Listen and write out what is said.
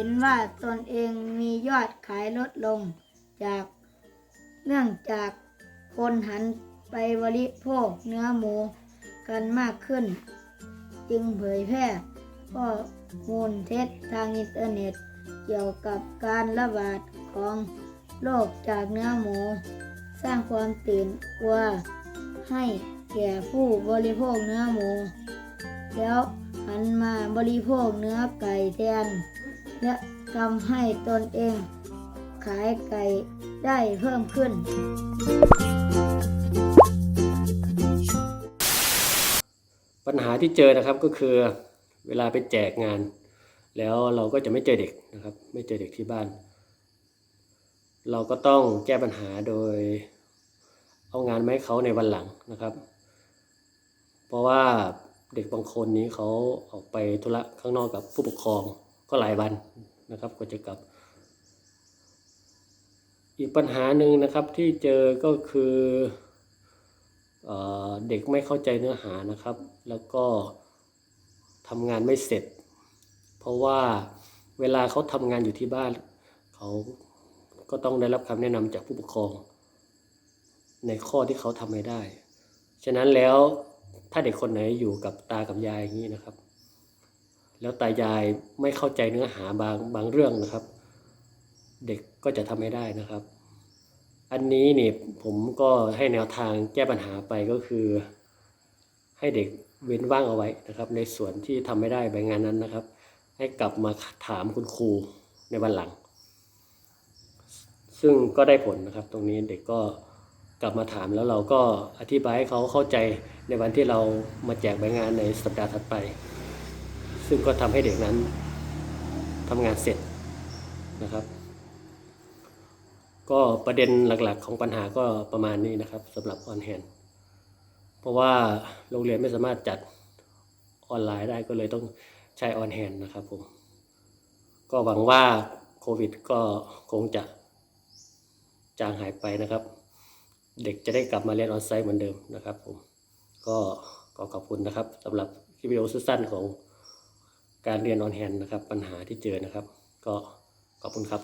ห็นว่าตนเองมียอดขายลดลง จากเนื่องจากคนหันไปบริโภคเนื้อหมูกันมากขึ้น จึงเผยแพร่ข้อมูลเท็จทางอินเทอร์เน็ต เกี่ยวกับการระบาดของโรคจากเนื้อหมู สร้างความตื่นกลัวให้แก่ผู้บริโภคเนื้อหมู แล้วหันมาบริโภคเนื้อไก่แทน และทำให้ตนเอง ขายไก่ได้เพิ่มขึ้น ปัญหาที่เจอนะครับก็คือเวลาไปแจกงาน แล้วเราก็จะไม่เจอเด็กนะครับ ไม่เจอเด็กที่บ้าน เราก็ต้องแก้ปัญหาโดยเอางานมาให้เขาในวันหลังนะครับ เพราะว่าเด็กบางคนนี้เขาออกไปธุระข้างนอกกับผู้ปกครอง ก็หลายวันนะครับกว่าจะกลับ อีกปัญหาหนึ่งนะครับที่เจอก็คือเอ่อเด็กไม่เข้าใจเนื้อหานะครับ แล้วก็ทำงานไม่เสร็จ เพราะว่าเวลาเขาทำงานอยู่ที่บ้านเขาก็ต้องได้รับคำแนะนำจากผู้ปกครอง ในข้อที่เขาทำไม่ได้ ฉะนั้นแล้วถ้าเด็กคนไหนอยู่กับตากับยายอย่างนี้นะครับ แล้วตายายไม่เข้าใจเนื้อหาบางบางเรื่องนะครับ เด็กก็จะทำไม่ได้นะครับ อันนี้เนี่ยผมก็ให้แนวทางแก้ปัญหาไปก็คือ ให้เด็กเว้นว่างเอาไว้นะครับ ในส่วนที่ทำไม่ได้ใบงานนั้นนะครับ ให้กลับมาถามคุณครูในวันหลัง ซึ่งก็ได้ผลนะครับ ตรงนี้เด็กก็กลับมาถามแล้วเราก็อธิบายให้เขาเข้าใจในวันที่เรามาแจกใบงานในสัปดาห์ถัดไป ซึ่งก็ทำให้เด็กนั้นทำงานเสร็จนะครับ ก็ประเด็นหลักๆของปัญหาก็ประมาณนี้นะครับสำหรับออนแฮนเพราะว่าโรงเรียนไม่สามารถจัดออนไลน์ได้ก็เลยต้องใช้ออนแฮนนะครับผม ก็หวังว่าโควิดก็คงจะจางหายไปนะครับ เด็กจะได้กลับมาเรียนออนไซต์เหมือนเดิมนะครับผม ก็ก็ขอบคุณนะครับสำหรับคลิปวิดีโอสั้นๆของ การเรียนออนแฮนนะครับ ปัญหาที่เจอนะครับ ก็ขอบคุณครับ